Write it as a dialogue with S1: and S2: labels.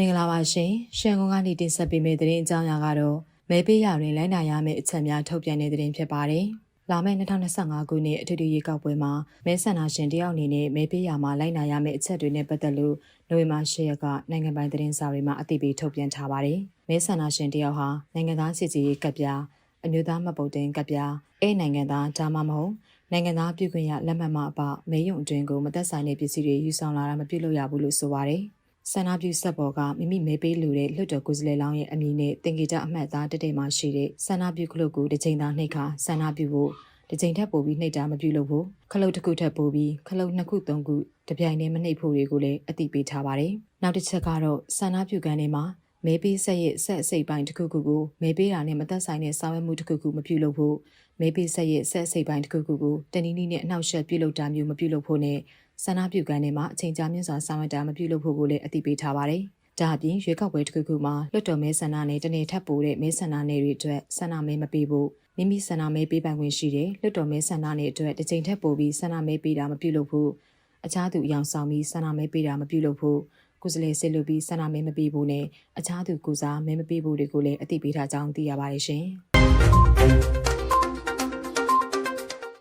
S1: မင်္ဂလာပါရှင်ရှန်ကုန်ကနေတင်ဆက်ပေးမယ့်သတင်းအကြောင်းအရာကတော့မဲပေးရတွင်လိုင်းနာရမယ့်အချက်များထုတ်ပြန်တဲ့သတင်းဖြစ်ပါတယ်လာမယ့်2025ခုနှစ်အထွေထွေရွေးကောက်ပွဲမှာမဲဆန္ဒရှင်တယောက်အနေနဲ့မဲပေးရမှာလိုင်းနာရမယ့်အချက်တွေနဲ့ပတ်သက်လို့နိုဝင်ဘာ10ရက်ကနိုင်ငံပိုင်သတင်းစာတွေမှာအသိပေးထုတ်ပြန်ထားပါတယ်မဲဆန္ဒရှင်တယောက်ဟာနိုင်ငံသားစစ်စီရေးကပ်ပြားအမျိုးသားမှတ်ပုံတင်ကပ်ပြားအဲနိုင်ငံသားဒါမှမဟုတ်နိုင်ငံသားပြုခွင့်ရလက်မှတ်မှအပမဲယုံအတွင်းကိုမသက်ဆိုင်တဲ့ပစ္စည်းတွေယူဆောင်လာတာမပြုလုပ်ရဘူးလို့ဆိုပါတယ် ဆန္ဒပြုဆက်ပေါ်ကမိမိမဲပေးလူတဲ့လွတ်တော်ကိုယ်စားလှယ်လောင်းရဲ့အမည်နဲ့တင်ကြေတဲ့အမှတ်အသားတက်တဲ့မှာရှိတဲ့ဆန္ဒပြုခလုတ်ကိုတစ်ချိန်သာနှိပ်ခါဆန္ဒပြုဖို့တစ်ချိန်ထက်ပိုပြီးနှိပ်တာမပြုလုပ်ဘူးခလုတ်တစ်ခုထက်ပိုပြီးခလုတ်နှစ်ခုသုံးခုတစ်ပြိုင်တည်းမနှိပ်ဖို့တွေကိုလည်းအတိပေးထားပါတယ်နောက်တစ်ချက်ကတော့ဆန္ဒပြုကန်းထဲမှာ မဲပေးဆက်ရဲ့ဆက်အစိပ်ပိုင်းတစ်ခုခုကိုမဲပေးတာနဲ့မသက်ဆိုင်တဲ့စာဝတ်မှုတစ်ခုခုမပြုလုပ်ဖို့မဲပေးဆက်ရဲ့ဆက်အစိပ်ပိုင်းတစ်ခုခုကိုတနည်းနည်းနဲ့အနှောက်အယှက်ပြုလုပ်တာမျိုးမပြုလုပ်ဖို့နဲ့ဆန္ဒပြုကန်းထဲမှာအချိန်ကြာမြင့်စွာဆောင်ရွက်တာမပြုလုပ်ဖို့ကိုလည်းအတိပေးထားပါတယ်။ဒါအပြင်ရွေးကောက်ပွဲတစ်ခုခုမှာလွတ်တော်မဲဆန္ဒနဲ့တနေ့ထပ်ပိုတဲ့မဲဆန္ဒနယ်တွေအတွက်ဆန္ဒမဲမပေးဖို့မိမိဆန္ဒမဲပေးပိုင်ခွင့်ရှိတယ်လွတ်တော်မဲဆန္ဒနယ်အတွက်တစ်ချိန်ထပ်ပိုပြီးဆန္ဒမဲပေးတာမပြုလုပ်ဖို့အခြားသူအယောင်ဆောင်ပြီးဆန္ဒမဲပေးတာမပြုလုပ်ဖို့ ကိုယ်စလဲစစ်လို့ပြီးဆန္ဒမဲမပေးဖို့နဲ့အခြားသူကိုစားမဲမပေးဖို့တွေကိုလည်းအသိပေးထားကြောင်းသိရပါတယ်ရှင်။